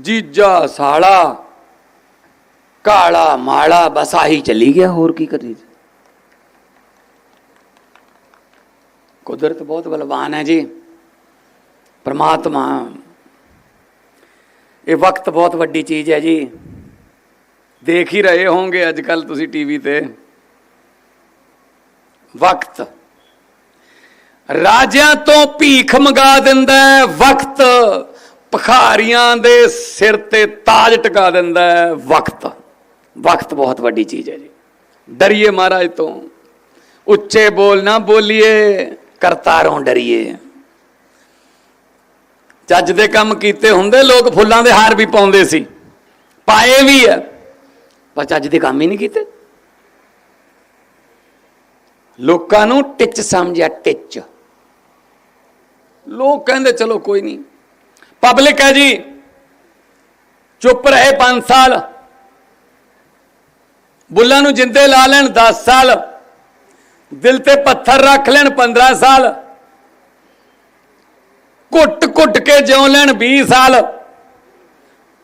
ਜੀਜਾ ਸਾਲਾ, ਕਾਲਾ ਮਾਲਾ, ਬਸ ਆਹੀ ਚੱਲੀ ਗਿਆ, ਹੋਰ ਕੀ ਕਰੀ ਕੁਦਰਤ ਬਹੁਤ ਬਲਵਾਨ ਹੈ ਜੀ। ਪ੍ਰਮਾਤਮਾ, ਇਹ ਵਕਤ ਬਹੁਤ ਵੱਡੀ ਚੀਜ਼ ਹੈ ਜੀ। ਦੇਖ ਹੀ ਰਹੇ ਹੋਵੋਗੇ ਅੱਜ ਕੱਲ ਤੁਸੀਂ ਟੀਵੀ ਤੇ। ਵਕਤ। ਰਾਜਿਆਂ ਤੋਂ ਭੀਖ ਮੰਗਾ ਦਿੰਦਾ ਹੈ, ਵਕਤ। ਭਖਾਰੀਆਂ ਦੇ ਸਿਰ ਤੇ ਤਾਜ ਟਿਕਾ ਦਿੰਦਾ ਹੈ ਵਕਤ। ਵਕਤ ਬਹੁਤ ਵੱਡੀ ਚੀਜ਼ ਹੈ ਜੀ। ਡਰੀਏ ਮਹਾਰਾਜ ਤੋਂ। ਉੱਚੇ ਬੋਲ ਨਾ ਬੋਲੀਏ, ਕਰਤਾਰੋਂ ਡਰੀਏ। ਚੱਜ ਦੇ ਕੰਮ ਕੀਤੇ ਹੁੰਦੇ, ਲੋਕ ਫੁੱਲਾਂ ਦੇ ਹਾਰ ਵੀ ਪਾਉਂਦੇ ਸੀ। ਪਾਏ ਵੀ ਆ ਪਰ ਚੱਜ ਦੇ ਕੰਮ ਹੀ ਨਹੀਂ ਕੀਤੇ। ਲੋਕਾਂ ਨੂੰ ਟਿੱਚ ਸਮਝਿਆ, ਟਿੱਚ। ਲੋਕ ਕਹਿੰਦੇ, ਚਲੋ ਕੋਈ ਨਹੀਂ ਪਬਲਿਕ ਹੈ ਜੀ। ਚੁੱਪ ਰਹੇ 5 ਸਾਲ। ਬੁੱਲਾਂ ਨੂੰ ਜਿੰਦੇ ਲਾ ਲੈਣ 10 ਸਾਲ। ਦਿਲ ਤੇ ਪੱਥਰ ਰੱਖ ਲੈਣ 15 ਸਾਲ। ਘੁੱਟ ਘੁੱਟ ਕੇ ਜਿਉ ਲੈਣ 20 ਸਾਲ।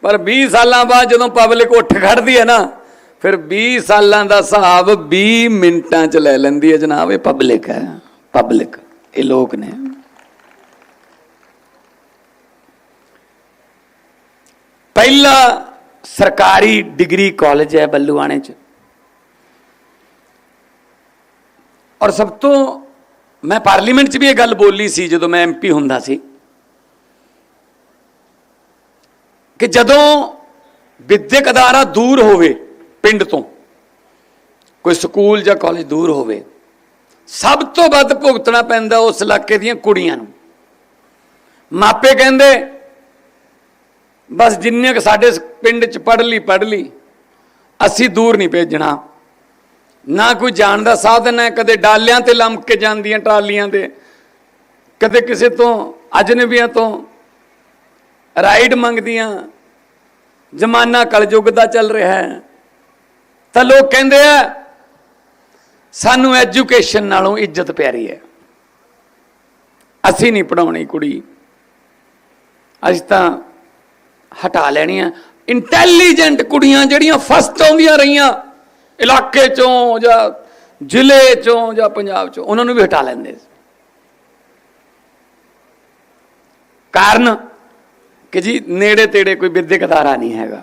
ਪਰ 20 ਸਾਲਾਂ ਬਾਅਦ ਜਦੋਂ ਪਬਲਿਕ ਉੱਠ ਖੜਦੀ ਹੈ ਨਾ, ਫਿਰ 20 ਸਾਲਾਂ ਦਾ ਹਿਸਾਬ 20 ਮਿੰਟਾਂ ਚ ਲੈ ਲੈਂਦੀ ਹੈ ਜਨਾਬ, ਇਹ ਪਬਲਿਕ ਹੈ, ਪਬਲਿਕ, ਇਹ ਲੋਕ ਨੇ। ਪਹਿਲਾ ਸਰਕਾਰੀ ਡਿਗਰੀ ਕਾਲਜ ਹੈ ਬੱਲੂਆਣੇ ਚ। ਔਰ ਸਭ ਤੋਂ ਮੈਂ ਪਾਰਲੀਮੈਂਟ 'ਚ ਵੀ ਇਹ ਗੱਲ ਬੋਲੀ ਸੀ ਜਦੋਂ ਮੈਂ ਐਮਪੀ ਹੁੰਦਾ ਸੀ ਕਿ ਜਦੋਂ ਵਿਦਿਅਕ ਅਦਾਰਾ ਦੂਰ ਹੋਵੇ ਪਿੰਡ ਤੋਂ, ਕੋਈ ਸਕੂਲ ਜਾਂ ਕਾਲਜ ਦੂਰ ਹੋਵੇ, ਸਭ ਤੋਂ ਵੱਧ ਭੁਗਤਣਾ ਪੈਂਦਾ ਉਸ ਇਲਾਕੇ ਦੀਆਂ ਕੁੜੀਆਂ ਨੂੰ। ਮਾਪੇ ਕਹਿੰਦੇ ਬਸ ਜਿੰਨੇ ਕੁ ਸਾਡੇ ਪਿੰਡ 'ਚ ਪੜ੍ਹ ਲਈ ਪੜ੍ਹ ਲਈ, ਅਸੀਂ ਦੂਰ ਨਹੀਂ ਭੇਜਣਾ। ਨਾ ਕੋਈ ਜਾਣ ਦਾ ਸਾਧਨ ਹੈ, ਕਦੇ ਡਾਲਿਆਂ ਤੇ ਲੰਮ ਕੇ ਜਾਂਦੀਆਂ ਟਰਾਲੀਆਂ ਦੇ, ਕਦੇ ਕਿਸੇ ਤੋਂ ਅਜਨਬੀਆਂ ਤੋਂ ਰਾਈਡ ਮੰਗਦੀਆਂ। ਜ਼ਮਾਨਾ ਕਲਯੁੱਗ ਦਾ ਚੱਲ ਰਿਹਾ ਹੈ। ਤਾਂ ਲੋਕ ਕਹਿੰਦੇ ਆ, ਸਾਨੂੰ ਐਜੂਕੇਸ਼ਨ ਨਾਲੋਂ ਇੱਜ਼ਤ ਪਿਆਰੀ ਹੈ। ਅਸੀਂ ਨਹੀਂ ਪੜਾਉਣੀ ਕੁੜੀ। ਅਸੀਂ ਤਾਂ ਹਟਾ ਲੈਣੀਆਂ। ਇੰਟੈਲੀਜੈਂਟ ਕੁੜੀਆਂ ਜਿਹੜੀਆਂ ਫਸਟ ਆਉਂਦੀਆਂ ਰਹੀਆਂ, ਇਲਾਕੇ ਚੋਂ ਜਾਂ ਜ਼ਿਲ੍ਹੇ ਚੋਂ ਜਾਂ ਪੰਜਾਬ ਚੋਂ, ਉਹਨਾਂ ਨੂੰ ਵੀ ਹਟਾ ਲੈਂਦੇ ਸੀ। ਕਾਰਨ ਕਿ ਜੀ, ਨੇੜੇ ਤੇੜੇ ਕੋਈ ਵਿਦਿਅਕ ਅਦਾਰਾ ਨਹੀਂ ਹੈਗਾ।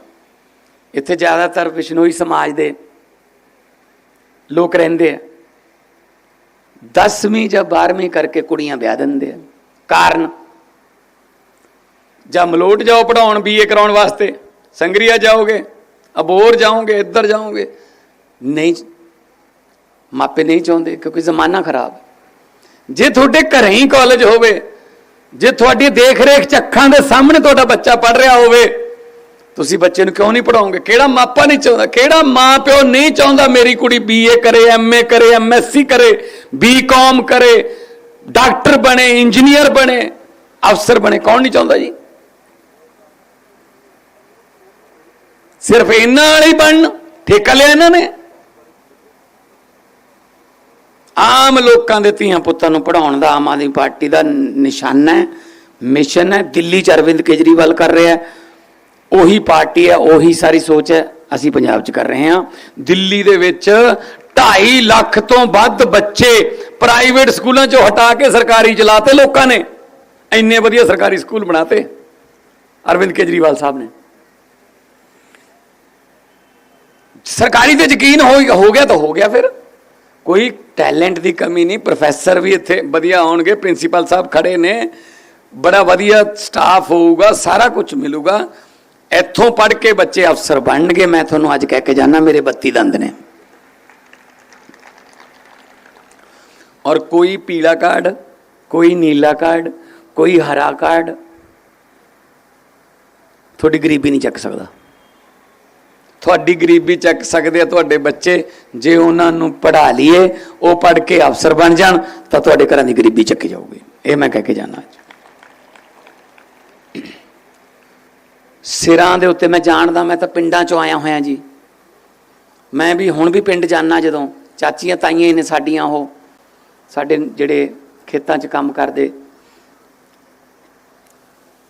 ਇੱਥੇ ਜ਼ਿਆਦਾਤਰ ਵਿਸ਼ਨੋਈ ਸਮਾਜ ਦੇ ਲੋਕ ਰਹਿੰਦੇ ਆ। 10ਵੀਂ ਜਾਂ 12ਵੀਂ ਕਰਕੇ ਕੁੜੀਆਂ ਵਿਆਹ ਦਿੰਦੇ ਆ। ਕਾਰਨ ਜਾਂ ਮਲੋਟ ਜਾਓ ਪੜਾਉਣ ਬੀਏ ਕਰਾਉਣ ਵਾਸਤੇ, ਸੰਗਰੀਆ ਜਾਓਗੇ, ਅਬੋਰ ਜਾਓਗੇ, ਇੱਧਰ ਜਾਓਗੇ, ਨਹੀਂ, ਮਾਪੇ ਨਹੀਂ ਚਾਹੁੰਦੇ ਕਿਉਂਕਿ ਜ਼ਮਾਨਾ ਖਰਾਬ ਜੇ ਤੁਹਾਡੇ ਘਰੇ ਹੀ ਕਾਲਜ ਹੋਵੇ, ਜੇ ਤੁਹਾਡੀ ਦੇਖ ਰੇਖ ਚੱਖਾਂ ਦੇ ਸਾਹਮਣੇ ਤੁਹਾਡਾ ਬੱਚਾ ਪੜ ਰਿਹਾ ਹੋਵੇ, ਤੁਸੀਂ ਬੱਚੇ ਨੂੰ ਕਿਉਂ ਨਹੀਂ ਪੜਾਓਗੇ ਕਿਹੜਾ ਮਾਪਾ ਨਹੀਂ ਚਾਹੁੰਦਾ? ਕਿਹੜਾ ਮਾਂ ਪਿਓ ਨਹੀਂ ਚਾਹੁੰਦਾ ਮੇਰੀ ਕੁੜੀ ਬੀਏ ਕਰੇ ਐਮਏ ਕਰੇ ਐਮਐਸਸੀ ਕਰੇ ਬੀਕਾਮ ਕਰੇ, ਡਾਕਟਰ ਬਣੇ, ਇੰਜੀਨੀਅਰ ਬਣੇ, ਅਫਸਰ ਬਣੇ, ਕੌਣ ਨਹੀਂ ਚਾਹੁੰਦਾ ਜੀ? ਸਿਰਫ ਇਹਨਾਂ ਵਾਲੇ ਹੀ ਬਣਨ, ਠੇਕਾ ਲਿਆ ਇਹਨਾਂ ਨੇ। ਆਮ ਲੋਕਾਂ ਦੇ ਧੀਆਂ ਪੁੱਤਾਂ ਨੂੰ ਪੜਾਉਣ ਦਾ ਆਮ ਆਦਮੀ ਪਾਰਟੀ ਦਾ ਨਿਸ਼ਾਨਾ ਹੈ, ਮਿਸ਼ਨ ਹੈ, ਦਿੱਲੀ ਚ ਅਰਵਿੰਦ ਕੇਜਰੀਵਾਲ ਕਰ ਰਿਹਾ ਉਹੀ ਪਾਰਟੀ ਹੈ, ਉਹੀ ਸਾਰੀ ਸੋਚ ਹੈ, ਅਸੀਂ ਪੰਜਾਬ ਚ ਕਰ ਰਹੇ ਹਾਂ। ਦਿੱਲੀ ਦੇ ਵਿੱਚ 2.5 ਲੱਖ ਤੋਂ ਵੱਧ ਬੱਚੇ ਪ੍ਰਾਈਵੇਟ ਸਕੂਲਾਂ ਚੋਂ ਹਟਾ ਕੇ ਸਰਕਾਰੀ ਚਲਾਤੇ ਲੋਕਾਂ ਨੇ। ਇੰਨੇ ਵਧੀਆ ਸਰਕਾਰੀ ਸਕੂਲ ਬਣਾਤੇ, ਅਰਵਿੰਦ ਕੇਜਰੀਵਾਲ ਸਾਹਿਬ ਨੇ। ਸਰਕਾਰੀ ਤੇ ਯਕੀਨ ਹੋ ਹੋ ਗਿਆ ਤਾਂ ਹੋ ਗਿਆ ਫਿਰ। ਕੋਈ ਟੈਲੈਂਟ ਦੀ ਕਮੀ ਨਹੀਂ, ਪ੍ਰੋਫੈਸਰ ਵੀ ਇੱਥੇ ਵਧੀਆ ਆਉਣਗੇ ਪ੍ਰਿੰਸੀਪਲ ਸਾਹਿਬ ਖੜੇ ਨੇ। ਬੜਾ ਵਧੀਆ ਸਟਾਫ ਹੋਊਗਾ, ਸਾਰਾ ਕੁਝ ਮਿਲੂਗਾ। ਇੱਥੋਂ ਪੜ੍ਹ ਕੇ ਬੱਚੇ ਅਫਸਰ ਬਣਨਗੇ। ਮੈਂ ਤੁਹਾਨੂੰ ਅੱਜ ਕਹਿ ਕੇ ਜਾਣਾ ਮੇਰੇ 32 ਦੰਦ ਨੇ। ਔਰ ਕੋਈ ਪੀਲਾ ਕਾਰਡ, ਕੋਈ ਨੀਲਾ ਕਾਰਡ, ਕੋਈ ਹਰਾ ਕਾਰਡ, ਤੁਹਾਡੀ ਗਰੀਬੀ ਨਹੀਂ ਚੱਕ ਸਕਦਾ। ਤੁਹਾਡੀ ਗਰੀਬੀ ਚੱਕ ਸਕਦੇ ਆ ਤੁਹਾਡੇ ਬੱਚੇ, ਜੇ ਉਹਨਾਂ ਨੂੰ ਪੜ੍ਹਾ ਲਈਏ, ਉਹ ਪੜ੍ਹ ਕੇ ਅਫਸਰ ਬਣ ਜਾਣ, ਤਾਂ ਤੁਹਾਡੇ ਘਰਾਂ ਦੀ ਗਰੀਬੀ ਚੱਕੀ ਜਾਊਗੀ। ਇਹ ਮੈਂ ਕਹਿ ਕੇ ਜਾਣਾ ਅੱਜ। ਸਿਰਾਂ ਦੇ ਉੱਤੇ ਮੈਂ ਜਾਣਦਾ, ਮੈਂ ਤਾਂ ਪਿੰਡਾਂ ਚੋਂ ਆਇਆ ਹੋਇਆ ਜੀ। ਮੈਂ ਵੀ ਹੁਣ ਵੀ ਪਿੰਡ ਜਾਣਾ ਜਦੋਂ, ਚਾਚੀਆਂ ਤਾਈਆਂ ਹੀ ਨੇ ਸਾਡੀਆਂ ਉਹ, ਸਾਡੇ ਜਿਹੜੇ ਖੇਤਾਂ 'ਚ ਕੰਮ ਕਰਦੇ।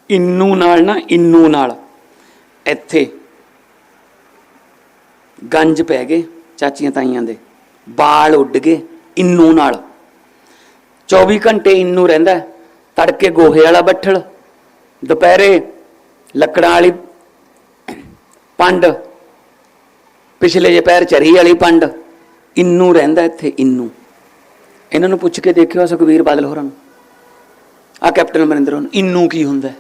ਇੰਨੂ ਨਾਲ ਨਾ, ਇੰਨੂ ਨਾਲ, ਇੱਥੇ ਗੰਜ ਪੈ ਗਏ ਚਾਚੀਆਂ ਤਾਈਆਂ ਦੇ। ਬਾਲ ਉੱਡ ਗਏ ਇੰਨੂ ਨਾਲ। 24 ਘੰਟੇ ਇੰਨੂ ਰਹਿੰਦਾ ਤੜਕੇ ਗੋਹੇ ਵਾਲਾ ਬੱਠਲ, ਦੁਪਹਿਰੇ ਲੱਕੜਾਂ ਵਾਲੀ ਪੰਡ, ਪਿਛਲੇ ਜੇ ਪੈਰ ਚਰੀ ਵਾਲੀ ਪੰਡ, ਇੰਨੂ ਰਹਿੰਦਾ ਇੱਥੇ ਇੰਨੂ। ਇਹਨਾਂ ਨੂੰ ਪੁੱਛ ਕੇ ਦੇਖਿਓ ਸੁਖਵੀਰ ਬਾਦਲ ਹੋਰਾਂ ਨੂੰ। ਆ ਕੈਪਟਨ ਅਮਰਿੰਦਰ ਨੂੰ। ਇੰਨੂ ਕੀ ਹੁੰਦਾ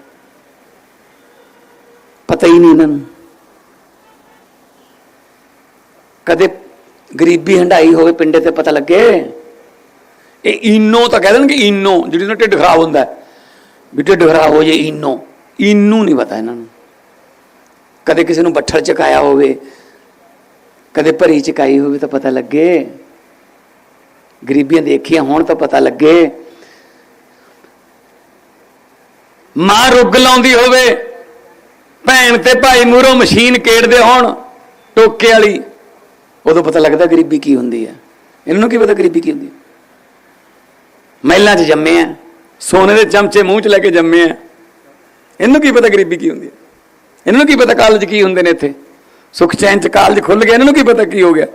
ਪਤਾ ਹੀ ਨਹੀਂ ਇਹਨਾਂ ਨੂੰ। ਕਦੇ ਗਰੀਬੀ ਹੰਡਾਈ ਹੋਵੇ ਪਿੰਡੇ ਤੇ ਪਤਾ ਲੱਗੇ? ਇਹ ਇਨੋ ਤਾਂ ਕਹਿ ਦੇਣਗੇ ਇਨੋ, ਜਿਹੜੀ ਨਾਲ ਢਿੱਡ ਖਰਾਬ ਹੁੰਦਾ ਵੀ ਢਿੱਡ ਖਰਾਬ ਹੋ ਜੇ ਇਨੋ। ਇਨੂ ਨਹੀਂ ਪਤਾ ਇਹਨਾਂ ਨੂੰ। ਕਦੇ ਕਿਸੇ ਨੂੰ ਬੱਠਲ ਚਕਾਇਆ ਹੋਵੇ, ਕਦੇ ਭਰੀ ਚਕਾਈ ਹੋਵੇ ਤਾਂ ਪਤਾ ਲੱਗੇ। ਗਰੀਬੀਆਂ ਦੇਖੀਆਂ ਹੋਣ ਤਾਂ ਪਤਾ ਲੱਗੇ। ਮਾਂ ਰੁੱਗ ਲਾਉਂਦੀ ਹੋਵੇ, ਭੈਣ ਤੇ ਭਾਈ ਮੂਹਰੋਂ ਮਸ਼ੀਨ ਕੇੜਦੇ ਹੋਣ, ਟੋਕੇ ਵਾਲੀ। ਉਦੋਂ ਪਤਾ ਲੱਗਦਾ ਗਰੀਬੀ ਕੀ ਹੁੰਦੀ ਹੈ। ਇਹਨਾਂ ਨੂੰ ਕੀ ਪਤਾ ਗਰੀਬੀ ਕੀ ਹੁੰਦੀ ਮਹਿਲਾਂ 'ਚ ਜੰਮੇ ਆ ਸੋਨੇ ਦੇ ਚਮਚੇ ਮੂੰਹ 'ਚ ਲੈ ਕੇ ਜੰਮੇ ਆ ਇਹਨੂੰ ਕੀ ਪਤਾ ਗਰੀਬੀ ਕੀ ਹੁੰਦੀ ਹੈ? ਇਹਨਾਂ ਨੂੰ ਕੀ ਪਤਾ ਕਾਲਜ ਕੀ ਹੁੰਦੇ ਨੇ ਇੱਥੇ? ਸੁਖ ਚੈਨ ਚ ਕਾਲਜ ਖੁੱਲ ਗਿਆ, ਇਹਨਾਂ ਨੂੰ ਕੀ ਪਤਾ ਕੀ ਹੋ ਗਿਆ?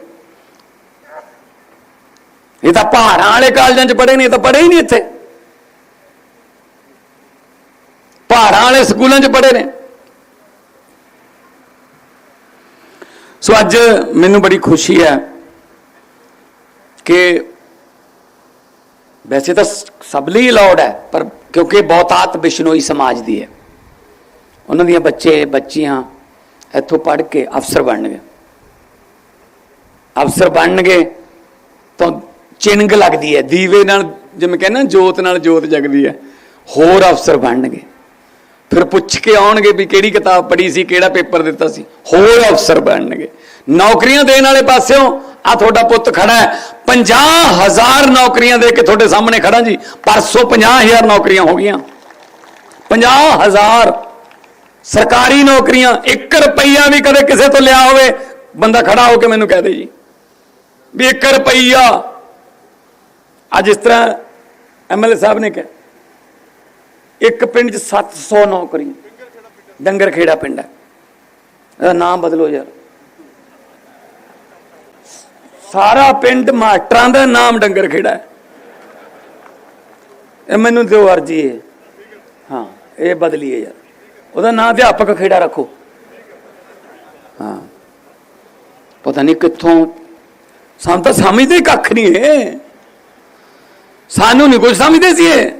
ਇਹ ਤਾਂ ਪਹਾੜਾਂ ਵਾਲੇ ਕਾਲਜਾਂ 'ਚ ਪੜ੍ਹੇ ਨਹੀਂ ਇਹ ਤਾਂ ਪੜ੍ਹੇ ਹੀ ਨਹੀਂ ਇੱਥੇ। ਪਹਾੜਾਂ ਵਾਲੇ ਸਕੂਲਾਂ 'ਚ ਪੜ੍ਹੇ ਨੇ। ਸੋ ਅੱਜ ਮੈਨੂੰ ਬੜੀ ਖੁਸ਼ੀ ਹੈ ਕਿ ਵੈਸੇ ਤਾਂ ਸਭ ਲਈ ਅਲਾਉਡ ਹੈ, ਪਰ ਕਿਉਂਕਿ ਬਹੁਤਾਤ ਬਿਸ਼ਨੋਈ ਸਮਾਜ ਦੀ ਹੈ। ਉਹਨਾਂ ਦੀਆਂ ਬੱਚੇ, ਬੱਚੀਆਂ ਇੱਥੋਂ ਪੜ੍ਹ ਕੇ ਅਫਸਰ ਬਣਨਗੇ। ਅਫਸਰ ਬਣਨਗੇ ਤਾਂ ਚਿੰਗ ਲੱਗਦੀ ਹੈ, ਦੀਵੇ ਨਾਲ ਜਿਵੇਂ ਕਹਿੰਦੇ ਨਾ, ਜੋਤ ਨਾਲ ਜੋਤ ਜਗਦੀ ਹੈ। ਹੋਰ ਅਫਸਰ ਬਣਨਗੇ। ਫਿਰ ਪੁੱਛ ਕੇ ਆਉਣਗੇ ਵੀ ਕਿਹੜੀ ਕਿਤਾਬ ਪੜ੍ਹੀ ਸੀ, ਕਿਹੜਾ ਪੇਪਰ ਦਿੱਤਾ ਸੀ। ਹੋਰ ਅਫਸਰ ਬਣਨਗੇ। ਨੌਕਰੀਆਂ ਦੇਣ ਵਾਲੇ ਪਾਸਿਓਂ ਆ ਤੁਹਾਡਾ ਪੁੱਤ ਖੜਾ ਹੈ। 50000 ਨੌਕਰੀਆਂ ਦੇ ਕੇ ਤੁਹਾਡੇ ਸਾਹਮਣੇ ਖੜਾ ਜੀ। ਪਰਸੋਂ 50000 ਨੌਕਰੀਆਂ ਹੋ ਗਈਆਂ। 50000 ਸਰਕਾਰੀ ਨੌਕਰੀਆਂ 1 ਰੁਪਈਆ ਵੀ ਕਦੇ ਕਿਸੇ ਤੋਂ ਲਿਆ ਹੋਵੇ, ਬੰਦਾ ਖੜਾ ਹੋ ਕੇ ਮੈਨੂੰ ਕਹਿ ਦੇ ਜੀ। ਵੀ 1 ਰੁਪਈਆ। ਅੱਜ ਇਸ ਤਰ੍ਹਾਂ ਐਮਐਲਏ ਸਾਹਿਬ ਨੇ ਕਿਹਾ ਇੱਕ ਪਿੰਡ 'ਚ 700 ਨੌਕਰੀ। ਡੰਗਰ ਖੇੜਾ ਪਿੰਡ ਹੈ। ਇਹਦਾ ਨਾਮ ਬਦਲੋ ਯਾਰ। ਸਾਰਾ ਪਿੰਡ ਮਾਸਟਰਾਂ ਦਾ ਨਾਮ ਡੰਗਰ ਖੇੜਾ ਹੈ। ਇਹ ਮੈਨੂੰ ਦਿਓ ਅਰਜੀ ਹੈ ਹਾਂ, ਇਹ ਬਦਲੀਏ ਯਾਰ। ਉਹਦਾ ਨਾਮ ਅਧਿਆਪਕ ਖੇੜਾ ਰੱਖੋ। ਹਾਂ। ਪਤਾ ਨਹੀਂ ਕਿੱਥੋਂ। ਸਾਨੂੰ ਤਾਂ ਸਮਝਦੇ ਕੱਖ ਨਹੀਂ ਹੈ ਸਾਨੂੰ ਨਹੀਂ ਕੁਝ ਸਮਝਦੇ ਸੀ ਇਹ।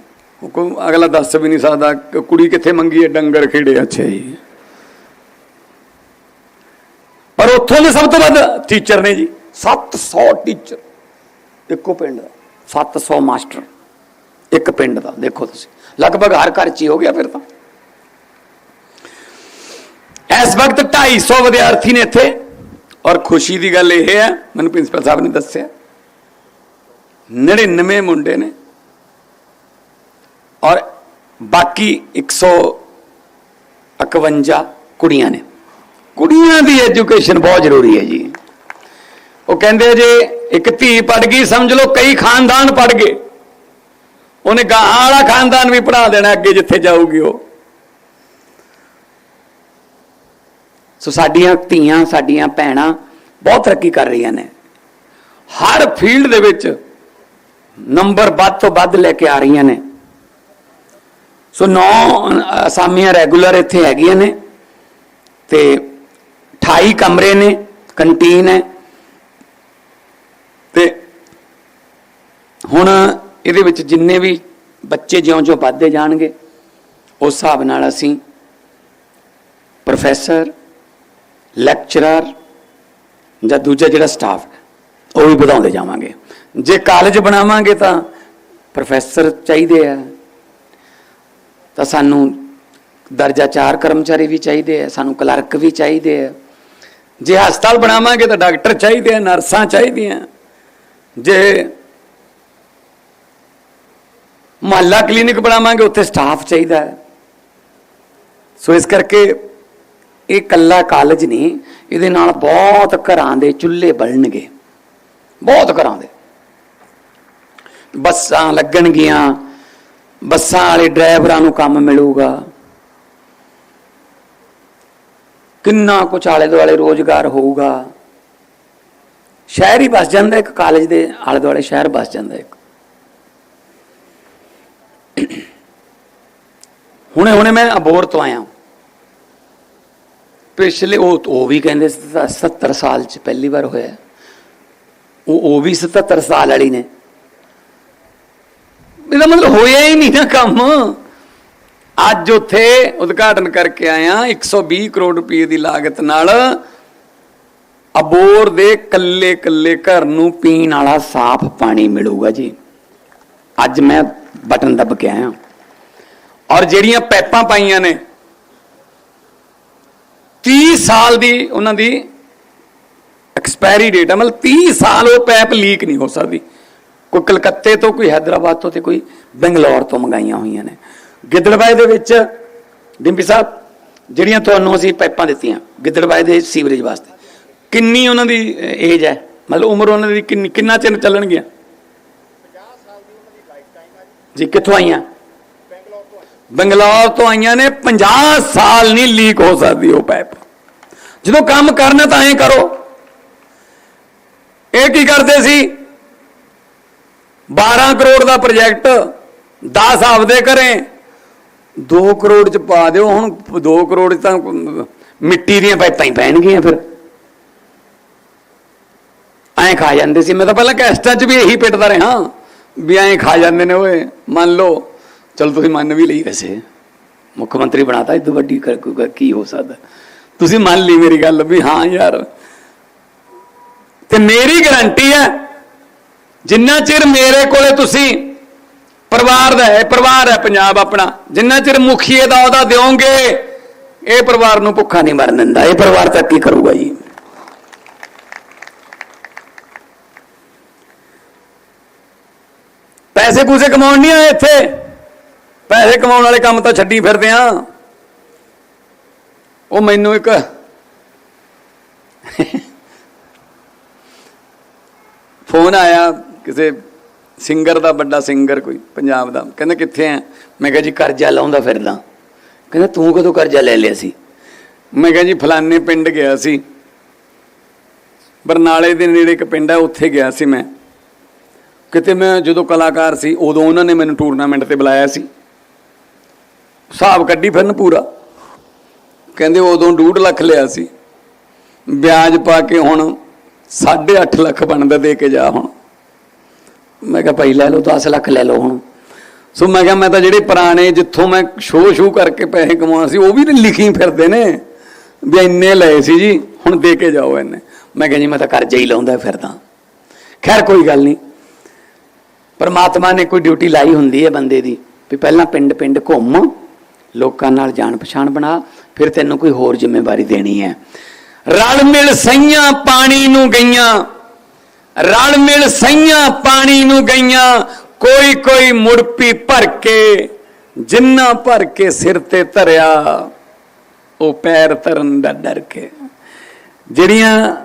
ਕੋਈ ਅਗਲਾ ਦੱਸ ਵੀ ਨਹੀਂ ਸਕਦਾ ਕੁੜੀ ਕਿੱਥੇ ਮੰਗੀ ਹੈ, ਡੰਗਰ ਖੇੜੇ ਅੱਛਾ ਜੀ। ਪਰ ਉੱਥੋਂ ਦੇ ਸਭ ਤੋਂ ਵੱਧ ਟੀਚਰ ਨੇ ਜੀ 700 ਟੀਚਰ ਇੱਕੋ ਪਿੰਡ ਦਾ 700 ਮਾਸਟਰ ਇੱਕ ਪਿੰਡ ਦਾ, ਦੇਖੋ ਤੁਸੀਂ। ਲਗਭਗ ਹਰ ਘਰ ਚ ਹੀ ਹੋ ਗਿਆ ਫਿਰ ਤਾਂ। ਇਸ ਵਕਤ 250 ਵਿਦਿਆਰਥੀ ਨੇ ਇੱਥੇ, ਔਰ ਖੁਸ਼ੀ ਦੀ ਗੱਲ ਇਹ ਹੈ, ਮੈਨੂੰ ਪ੍ਰਿੰਸੀਪਲ ਸਾਹਿਬ ਨੇ ਦੱਸਿਆ 99 ਮੁੰਡੇ ਨੇ ਔਰ ਬਾਕੀ 151 ਕੁੜੀਆਂ ਨੇ। ਕੁੜੀਆਂ ਦੀ ਐਜੂਕੇਸ਼ਨ ਬਹੁਤ ਜ਼ਰੂਰੀ ਹੈ ਜੀ। ਉਹ ਕਹਿੰਦੇ ਜੇ ਇੱਕ ਧੀ ਪੜ ਗਈ, ਸਮਝ ਲਓ ਕਈ ਖਾਨਦਾਨ ਪੜ ਗਏ। ਉਹਨੇ ਗਾਹਾਂ ਵਾਲਾ ਖਾਨਦਾਨ ਵੀ ਪੜਾ ਦੇਣਾ ਅੱਗੇ ਜਿੱਥੇ ਜਾਊਗੀ ਉਹ। ਸੋ ਸਾਡੀਆਂ ਧੀਆਂ, ਸਾਡੀਆਂ ਭੈਣਾਂ ਬਹੁਤ ਤਰੱਕੀ ਕਰ ਰਹੀਆਂ ਨੇ। ਹਰ ਫੀਲਡ ਦੇ ਵਿੱਚ ਨੰਬਰ ਵੱਧ ਤੋਂ ਵੱਧ ਲੈ ਕੇ ਆ ਰਹੀਆਂ ਨੇ। ਸੋ ਨੌ ਅਸਾਮੀਆਂ ਰੈਗੂਲਰ ਇੱਥੇ ਹੈਗੀਆਂ ਨੇ ਤੇ 28 ਕਮਰੇ ਨੇ ਕੰਟੀਨ ਹੈ ਤੇ ਹੁਣ ਇਹਦੇ ਵਿੱਚ ਜਿੰਨੇ ਵੀ ਬੱਚੇ ਜਿਉਂ-ਜਿਉਂ ਵੱਧਦੇ ਜਾਣਗੇ, ਉਸ ਹਿਸਾਬ ਨਾਲ ਅਸੀਂ ਪ੍ਰੋਫੈਸਰ ਲੈਕਚਰਰ ਜਾਂ ਦੂਜਾ ਜਿਹੜਾ ਸਟਾਫ ਉਹ ਵੀ ਵਧਾਉਂਦੇ ਜਾਵਾਂਗੇ। ਜੇ ਕਾਲਜ ਬਣਾਵਾਂਗੇ ਤਾਂ ਪ੍ਰੋਫੈਸਰ ਚਾਹੀਦੇ ਆ। ਤਾਂ ਸਾਨੂੰ ਦਰਜਾ 4 ਕਰਮਚਾਰੀ ਵੀ ਚਾਹੀਦੇ ਆ, ਸਾਨੂੰ ਕਲਰਕ ਵੀ ਚਾਹੀਦੇ ਆ। ਜੇ ਹਸਪਤਾਲ ਬਣਾਵਾਂਗੇ ਤਾਂ ਡਾਕਟਰ ਚਾਹੀਦੇ ਆ, ਨਰਸਾਂ ਚਾਹੀਦੀਆਂ। ਜੇ ਮੁਹੱਲਾ ਕਲੀਨਿਕ ਬਣਾਵਾਂਗੇ, ਉੱਥੇ ਸਟਾਫ ਚਾਹੀਦਾ ਹੈ। ਸੋ ਇਸ ਕਰਕੇ ਇਹ ਕੱਲਾ ਕਾਲਜ ਨਹੀਂ, ਇਹਦੇ ਨਾਲ ਬਹੁਤ ਘਰਾਂ ਦੇ ਚੁੱਲ੍ਹੇ ਬਲਣਗੇ। ਬਹੁਤ ਘਰਾਂ ਦੇ। ਬੱਸਾਂ ਲੱਗਣਗੀਆਂ ਬੱਸਾਂ ਵਾਲੇ ਡਰਾਈਵਰਾਂ ਨੂੰ ਕੰਮ ਮਿਲੂਗਾ। ਕਿੰਨਾ ਕੁਛ ਆਲੇ ਦੁਆਲੇ ਰੋਜ਼ਗਾਰ ਹੋਊਗਾ। ਸ਼ਹਿਰ ਹੀ ਬਸ ਜਾਂਦਾ ਇੱਕ ਕਾਲਜ ਦੇ ਆਲੇ ਦੁਆਲੇ ਸ਼ਹਿਰ ਬਸ ਜਾਂਦਾ ਇੱਕ। ਹੁਣੇ ਹੁਣੇ ਮੈਂ ਅਬੋਰ ਤੋਂ ਆਇਆ। ਪਿਛਲੇ ਉਹ ਉਹ ਵੀ ਕਹਿੰਦੇ ਸੀ ਤਾਂ 70 ਸਾਲ ਚ ਪਹਿਲੀ ਵਾਰ ਹੋਇਆ। ਉਹ ਉਹ ਵੀ 77 ਸਾਲ ਵਾਲੀ ਨੇ। ਇਹਦਾ ਮਤਲਬ ਹੋਇਆ ਹੀ ਨਹੀਂ ਨਾ ਕੰਮ। ਅੱਜ ਉੱਥੇ ਉਦਘਾਟਨ ਕਰਕੇ ਆਇਆ 120 ਕਰੋੜ ਰੁਪਏ ਦੀ ਲਾਗਤ ਨਾਲ ਅਬੋਰ ਦੇ ਕੱਲੇ ਕੱਲੇ ਘਰ ਨੂੰ ਪੀਣ ਵਾਲਾ ਸਾਫ਼ ਪਾਣੀ ਮਿਲੂਗਾ ਜੀ। ਅੱਜ ਮੈਂ ਬਟਨ ਦੱਬ ਕੇ ਆਇਆ। ਔਰ ਜਿਹੜੀਆਂ ਪੈਪਾਂ ਪਾਈਆਂ ਨੇ 30 ਸਾਲ ਦੀ ਉਹਨਾਂ ਦੀ ਐਕਸਪਾਇਰੀ ਡੇਟ ਹੈ ਮਤਲਬ 30 ਸਾਲ ਉਹ ਪੈਪ ਲੀਕ ਨਹੀਂ ਹੋ ਸਕਦੀ। ਕੋਈ ਕਲਕੱਤੇ ਤੋਂ, ਕੋਈ ਹైదరాబాద్ ਤੋਂ ਤੇ ਕੋਈ ਬੰਗਲੌਰ ਤੋਂ ਮੰਗਾਈਆਂ ਹੋਈਆਂ ਨੇ। ਗਿੱਦੜਬਾਏ ਦੇ ਵਿੱਚ ਡਿੰਪੀ ਸਾਹਿਬ, ਜਿਹੜੀਆਂ ਤੁਹਾਨੂੰ ਅਸੀਂ ਪਾਈਪਾਂ ਦਿੱਤੀਆਂ, ਗਿੱਦੜਬਾਏ ਦੇ ਸੀਵਰੇਜ ਵਾਸਤੇ, ਕਿੰਨੀ ਉਹਨਾਂ ਦੀ ਏਜ ਹੈ? ਮਤਲਬ ਉਮਰ ਉਹਨਾਂ ਦੀ ਕਿੰਨੀ, ਕਿੰਨਾ ਚਿਰ ਚੱਲਣਗੀਆਂ? 50 ਸਾਲ ਦੀ ਉਹਨਾਂ ਦੀ ਲਾਈਫ ਟਾਈਮ ਹੈ ਜੀ, ਕਿੱਥੋਂ ਆਈਆਂ? ਬੰਗਲੌਰ ਤੋਂ ਆਈਆਂ ਨੇ 50 ਸਾਲ ਨਹੀਂ ਲੀਕ ਹੋ ਸਕਦੀ ਉਹ ਪਾਈਪ। ਜਦੋਂ ਕੰਮ ਕਰਨਾ ਤਾਂ ਐਂ ਕਰੋ। ਇਹ ਕੀ ਕਰਦੇ ਸੀ? 12 ਕਰੋੜ ਦਾ ਪ੍ਰੋਜੈਕਟ 10 ਆਪਦੇ ਕਰੇ 2 ਕਰੋੜ ਚ ਪਾ ਦਿਓ, ਹੁਣ 2 ਕਰੋੜ ਤਾਂ ਮਿੱਟੀ ਦੀਆਂ ਪਾਈਪਾਂ ਹੀ ਪੈਣਗੀਆਂ ਫਿਰ। ਐਂ ਖਾ ਜਾਂਦੇ ਸੀ। ਮੈਂ ਤਾਂ ਪਹਿਲਾਂ ਕੈਸਟਾਂ 'ਚ ਵੀ ਇਹੀ ਪਿੱਟਦਾ ਰਿਹਾ। ਵੀ ਐਂ ਖਾ ਜਾਂਦੇ ਨੇ ਓਏ, ਮੰਨ ਲਓ, ਚਲ ਤੁਸੀਂ ਮੰਨ ਵੀ ਲਈ ਵੈਸੇ। ਮੁੱਖ ਮੰਤਰੀ ਬਣਾਤਾ, ਇਦੋਂ ਵੱਡੀ ਕਰ- ਕੀ ਹੋ ਸਕਦਾ? ਤੁਸੀਂ ਮੰਨ ਲਈ ਮੇਰੀ ਗੱਲ ਵੀ ਹਾਂ ਯਾਰ। ਤੇ ਮੇਰੀ ਗਾਰੰਟੀ ਹੈ ਜਿੰਨਾ ਚਿਰ ਮੇਰੇ ਕੋਲੇ ਤੁਸੀਂ ਪਰਿਵਾਰ ਦਾ ਹੈ, ਪਰਿਵਾਰ ਹੈ ਪੰਜਾਬ ਆਪਣਾ, ਜਿੰਨਾ ਚਿਰ ਮੁਖੀਏ ਦਾ ਉਹਦਾ ਦਿਓਗੇ। ਇਹ ਪਰਿਵਾਰ ਨੂੰ ਭੁੱਖਾ ਨਹੀਂ ਮਰਨ ਦਿੰਦਾ, ਇਹ ਪਰਿਵਾਰ ਤਾਂ ਕੀ ਕਰੂਗਾ ਜੀ? ਪੈਸੇ ਪੂਸੇ ਕਮਾਉਣ ਨਹੀਂ ਆਏ ਇੱਥੇ। ਪੈਸੇ ਕਮਾਉਣ ਵਾਲੇ ਕੰਮ ਤਾਂ ਛੱਡੀ ਫਿਰਦੇ ਆ। ਉਹ ਮੈਨੂੰ ਇੱਕ ਫੋਨ ਆਇਆ। ਕਿਸੇ ਸਿੰਗਰ ਦਾ ਵੱਡਾ ਸਿੰਗਰ ਕੋਈ ਪੰਜਾਬ ਦਾ, ਕਹਿੰਦਾ ਕਿੱਥੇ ਆ? ਮੈਂ ਕਿਹਾ ਜੀ ਕਰਜ਼ਾ ਲਾਉਂਦਾ ਫਿਰਦਾ। ਕਹਿੰਦਾ ਤੂੰ ਕਦੋਂ ਕਰਜ਼ਾ ਲੈ ਲਿਆ ਸੀ? ਮੈਂ ਕਿਹਾ ਜੀ ਫਲਾਣੇ ਪਿੰਡ ਗਿਆ ਸੀ। ਬਰਨਾਲੇ ਦੇ ਨੇੜੇ ਇੱਕ ਪਿੰਡ ਹੈ ਉੱਥੇ ਗਿਆ ਸੀ ਮੈਂ। ਕਿਤੇ ਮੈਂ ਜਦੋਂ ਕਲਾਕਾਰ ਸੀ, ਉਦੋਂ ਉਹਨਾਂ ਨੇ ਮੈਨੂੰ ਟੂਰਨਾਮੈਂਟ ਤੇ ਬੁਲਾਇਆ ਸੀ। ਹਿਸਾਬ ਕੱਢੀ ਫਿਰਨ ਪੂਰਾ। ਕਹਿੰਦੇ ਉਦੋਂ 2.5 ਲੱਖ ਲਿਆ ਸੀ। ਵਿਆਜ ਪਾ ਕੇ ਹੁਣ 8.5 ਲੱਖ ਬਣਦਾ ਦੇ ਕੇ ਜਾ ਹੁਣ। ਮੈਂ ਕਿਹਾ ਭਾਈ ਲੈ ਲਓ 10 ਲੱਖ ਲੈ ਲਓ ਹੁਣ। ਸੋ ਮੈਂ ਕਿਹਾ ਮੈਂ ਤਾਂ ਜਿਹੜੇ ਪੁਰਾਣੇ ਜਿੱਥੋਂ ਮੈਂ ਸ਼ੋਅ ਸ਼ੂ ਕਰਕੇ ਪੈਸੇ ਕਮਾਉਣਾ ਸੀ, ਉਹ ਵੀ ਲਿਖੀ ਫਿਰਦੇ ਨੇ। ਵੀ ਇੰਨੇ ਲਏ ਸੀ ਜੀ, ਹੁਣ ਦੇ ਕੇ ਜਾਓ ਇੰਨੇ। ਮੈਂ ਕਿਹਾ ਜੀ, ਮੈਂ ਤਾਂ ਕਰਜ਼ਾ ਹੀ ਲਾਉਂਦਾ ਫਿਰਦਾ। ਖੈਰ, ਕੋਈ ਗੱਲ ਨਹੀਂ ਪਰਮਾਤਮਾ ਨੇ ਕੋਈ ਡਿਊਟੀ ਲਾਈ ਹੁੰਦੀ ਹੈ ਬੰਦੇ ਦੀ, ਵੀ ਪਹਿਲਾਂ ਪਿੰਡ ਪਿੰਡ ਘੁੰਮ, ਲੋਕਾਂ ਨਾਲ ਜਾਣ ਪਛਾਣ ਬਣਾ, ਫਿਰ ਤੈਨੂੰ ਕੋਈ ਹੋਰ ਜ਼ਿੰਮੇਵਾਰੀ ਦੇਣੀ ਹੈ। ਰਲ ਮਿਲ ਸਈਆਂ ਪਾਣੀ ਨੂੰ ਗਈਆਂ। ਰਲ ਮਿਲ ਸਈਆਂ ਪਾਣੀ ਨੂੰ ਗਈਆਂ, ਕੋਈ ਕੋਈ ਮੁੜਪੀ ਭਰ ਕੇ, ਜਿੰਨਾ ਭਰ ਕੇ ਸਿਰ ਤੇ ਧਰਿਆ, ਉਹ ਪੈਰ ਧਰਨ ਦਾ ਡਰ ਕੇ ਜਿਹੜੀਆਂ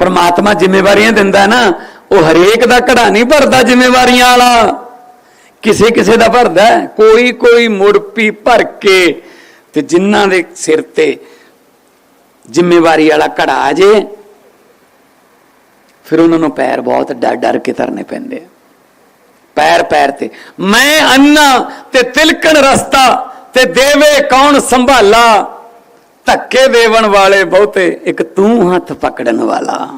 ਪਰਮਾਤਮਾ ਜ਼ਿੰਮੇਵਾਰੀਆਂ ਦਿੰਦਾ ਨਾ, ਉਹ ਹਰੇਕ ਦਾ ਘੜਾ ਨਹੀਂ ਭਰਦਾ ਜ਼ਿੰਮੇਵਾਰੀਆਂ ਵਾਲਾ ਕਿਸੇ ਕਿਸੇ ਦਾ ਭਰਦਾ ਹੈ। ਕੋਈ ਕੋਈ ਮੁੜਪੀ ਭਰ ਕੇ, ਤੇ ਜਿਨ੍ਹਾਂ ਦੇ ਸਿਰ ਤੇ ਜ਼ਿੰਮੇਵਾਰੀ ਵਾਲਾ ਘੜਾ ਆ ਜੇ ਫਿਰ ਉਹਨਾਂ ਨੂੰ ਪੈਰ ਬਹੁਤ ਡਰ ਡਰ ਕੇ ਧਰਨੇ ਪੈਂਦੇ ਆ। ਪੈਰ ਪੈਰ ਤੇ, ਮੈਂ ਅੰਨਾ ਤੇ ਤਿਲਕਣ ਰਸਤਾ ਤੇ ਦੇਵੇ ਕੌਣ ਸੰਭਾਲਾ? ਧੱਕੇ ਦੇਵਣ ਵਾਲੇ ਬਹੁਤੇ, ਇੱਕ ਤੂੰ ਹੱਥ ਪਕੜਨ ਵਾਲਾ।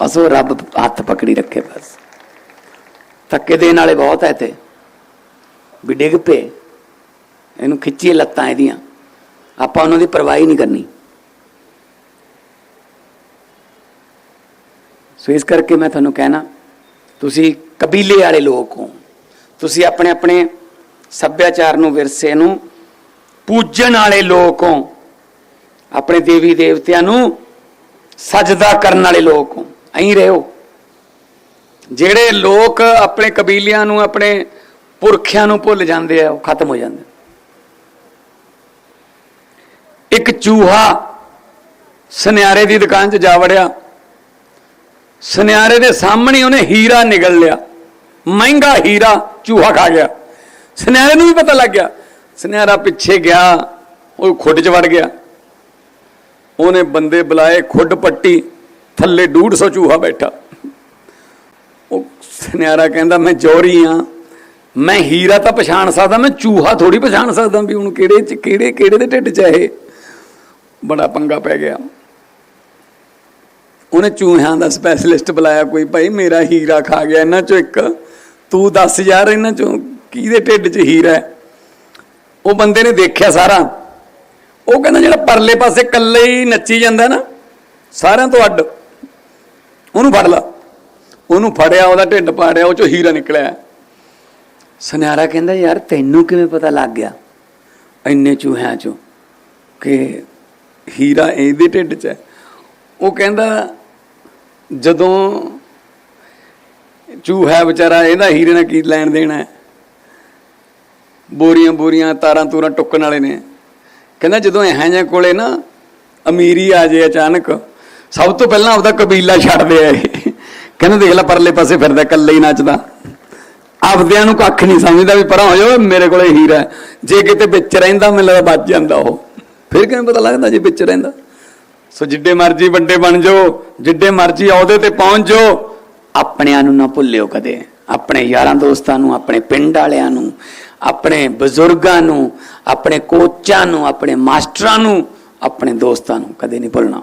ਬਸ ਉਹ ਰੱਬ ਹੱਥ ਪਕੜੀ ਰੱਖੇ ਬਸ। ਧੱਕੇ ਦੇਣ ਵਾਲੇ ਬਹੁਤ ਐ ਤੇ ਵੀ ਡਿੱਗ ਪਏ। ਇਹਨੂੰ ਖਿੱਚੀਏ ਲੱਤਾਂ ਇਹਦੀਆਂ। ਆਪਾਂ ਉਹਨਾਂ ਦੀ ਪਰਵਾਹੀ ਨਹੀਂ ਕਰਨੀ। ਸੋ ਇਸ ਕਰਕੇ ਮੈਂ ਤੁਹਾਨੂੰ ਕਹਿਣਾ, ਤੁਸੀਂ ਕਬੀਲੇ ਵਾਲੇ ਲੋਕ ਹੋ। ਤੁਸੀਂ ਆਪਣੇ ਆਪਣੇ ਸੱਭਿਆਚਾਰ ਨੂੰ ਵਿਰਸੇ ਨੂੰ ਪੂਜਣ ਵਾਲੇ ਲੋਕ ਹੋ। ਆਪਣੇ ਦੇਵੀ ਦੇਵਤਿਆਂ ਨੂੰ ਸਜਦਾ ਕਰਨ ਵਾਲੇ ਲੋਕ ਹੋ। ਐਂ ਰਹੋ। ਜਿਹੜੇ ਲੋਕ ਆਪਣੇ ਕਬੀਲਿਆਂ ਨੂੰ, ਆਪਣੇ ਪੁਰਖਿਆਂ ਨੂੰ ਭੁੱਲ ਜਾਂਦੇ ਆ, ਉਹ ਖਤਮ ਹੋ ਜਾਂਦੇ। ਇੱਕ ਚੂਹਾ ਸੁਨਿਆਰੇ ਦੀ ਦੁਕਾਨ 'ਚ ਜਾ ਵੜਿਆ। ਸੁਨਿਆਰੇ ਦੇ ਸਾਹਮਣੇ ਉਹਨੇ ਹੀਰਾ ਨਿਗਲ ਲਿਆ। ਮਹਿੰਗਾ ਹੀਰਾ ਚੂਹਾ ਖਾ ਗਿਆ। ਸੁਨਿਆਰੇ ਨੂੰ ਵੀ ਪਤਾ ਲੱਗ ਗਿਆ। ਸੁਨਿਆਰਾ ਪਿੱਛੇ ਗਿਆ, ਉਹ ਖੁੱਡ 'ਚ ਵੜ ਗਿਆ। ਉਹਨੇ ਬੰਦੇ ਬੁਲਾਏ, ਖੁੱਡ ਪੱਟੀ, ਥੱਲੇ 150 ਚੂਹਾ ਬੈਠਾ। ਉਹ ਸੁਨਿਆਰਾ ਕਹਿੰਦਾ, ਮੈਂ ਚੋਰੀ ਆ। ਮੈਂ ਹੀਰਾ ਤਾਂ ਪਛਾਣ ਸਕਦਾ, ਮੈਂ ਚੂਹਾ ਥੋੜੀ ਪਛਾਣ ਸਕਦਾ ਵੀ ਹੁਣ ਕਿਹੜੇ ਚ, ਕਿਹੜੇ ਕਿਹੜੇ ਦੇ ਢਿੱਡ 'ਚ ਇਹ? ਬੜਾ ਪੰਗਾ ਪੈ ਗਿਆ। ਉਹਨੇ ਚੂਹਿਆਂ ਦਾ ਸਪੈਸ਼ਲਿਸਟ ਬੁਲਾਇਆ ਕੋਈ, ਭਾਈ ਮੇਰਾ ਹੀਰਾ ਖਾ ਗਿਆ, ਇਹਨਾਂ ਚੋਂ ਇੱਕ। ਤੂੰ ਦੱਸ ਯਾਰ ਇਹਨਾਂ ਚੋਂ ਕਿਹਦੇ ਢਿੱਡ 'ਚ ਹੀਰਾ ਹੈ? ਉਹ ਬੰਦੇ ਨੇ ਦੇਖਿਆ ਸਾਰਾ। ਉਹ ਕਹਿੰਦਾ ਜਿਹੜਾ ਪਰਲੇ ਪਾਸੇ ਇਕੱਲੇ ਹੀ ਨੱਚੀ ਜਾਂਦਾ ਨਾ, ਸਾਰਿਆਂ ਤੋਂ ਅੱਡ। ਉਹਨੂੰ ਫੜ ਲਾ। ਉਹਨੂੰ ਫੜਿਆ, ਉਹਦਾ ਢਿੱਡ ਪਾੜਿਆ, ਉਹ ਚੋਂ ਹੀਰਾ ਨਿਕਲਿਆ। ਸੁਨਿਆਰਾ ਕਹਿੰਦਾ, ਯਾਰ ਤੈਨੂੰ ਕਿਵੇਂ ਪਤਾ ਲੱਗ ਗਿਆ ਇੰਨੇ ਚੂਹਿਆਂ ਚੋਂ ਕਿ ਹੀਰਾ ਇਹਦੇ ਢਿੱਡ 'ਚ ਹੈ? ਉਹ ਕਹਿੰਦਾ ਜਦੋਂ ਚੂਹਾ ਵਿਚਾਰਾ ਇਹਦਾ ਹੀਰੇ ਨਾਲ ਕੀ ਲੈਣ ਦੇਣਾ ਹੈ? ਬੋਰੀਆਂ ਬੋਰੀਆਂ ਤਾਰਾਂ ਤੂਰਾਂ ਟੁੱਕਣ ਵਾਲੇ ਨੇ। ਕਹਿੰਦਾ ਜਦੋਂ ਇਹੋ ਜਿਹੇ ਕੋਲੇ ਨਾ ਅਮੀਰੀ ਆ ਜੇ ਅਚਾਨਕ, ਸਭ ਤੋਂ ਪਹਿਲਾਂ ਆਪਦਾ ਕਬੀਲਾ ਛੱਡਦੇ ਆ ਇਹ ਕਹਿੰਦਾ ਦੇਖ ਲੈ ਪਰਲੇ ਪਾਸੇ ਫਿਰਦਾ, ਇਕੱਲੇ ਹੀ ਨੱਚਦਾ। ਆਪਦਿਆਂ ਨੂੰ ਕੱਖ ਨਹੀਂ ਸਮਝਦਾ ਵੀ ਪਰਾਂ ਹੋ ਜਾਓ, ਮੇਰੇ ਕੋਲੇ ਹੀਰਾ ਜੇ ਕਿਤੇ ਵਿੱਚ ਰਹਿੰਦਾ, ਮੈਨੂੰ ਲੱਗਦਾ ਬਚ ਜਾਂਦਾ ਉਹ। ਫਿਰ ਕਿਵੇਂ ਪਤਾ ਲੱਗਦਾ ਜੇ ਵਿੱਚ ਰਹਿੰਦਾ? ਸੋ ਜਿੱਡੇ ਮਰਜ਼ੀ ਵੱਡੇ ਬਣ ਜਾਓ, ਜਿੱਡੇ ਮਰਜ਼ੀ ਅਹੁਦੇ ਤੇ ਪਹੁੰਚ ਜਾਓ। ਆਪਣਿਆਂ ਨੂੰ ਨਾ ਭੁੱਲਿਓ ਕਦੇ। ਆਪਣੇ ਯਾਰਾਂ ਦੋਸਤਾਂ ਨੂੰ, ਆਪਣੇ ਪਿੰਡ ਵਾਲਿਆਂ ਨੂੰ, ਆਪਣੇ ਬਜ਼ੁਰਗਾਂ ਨੂੰ, ਆਪਣੇ ਕੋਚਾਂ ਨੂੰ, ਆਪਣੇ ਮਾਸਟਰਾਂ ਨੂੰ, ਆਪਣੇ ਦੋਸਤਾਂ ਨੂੰ ਕਦੇ ਨਹੀਂ ਭੁੱਲਣਾ।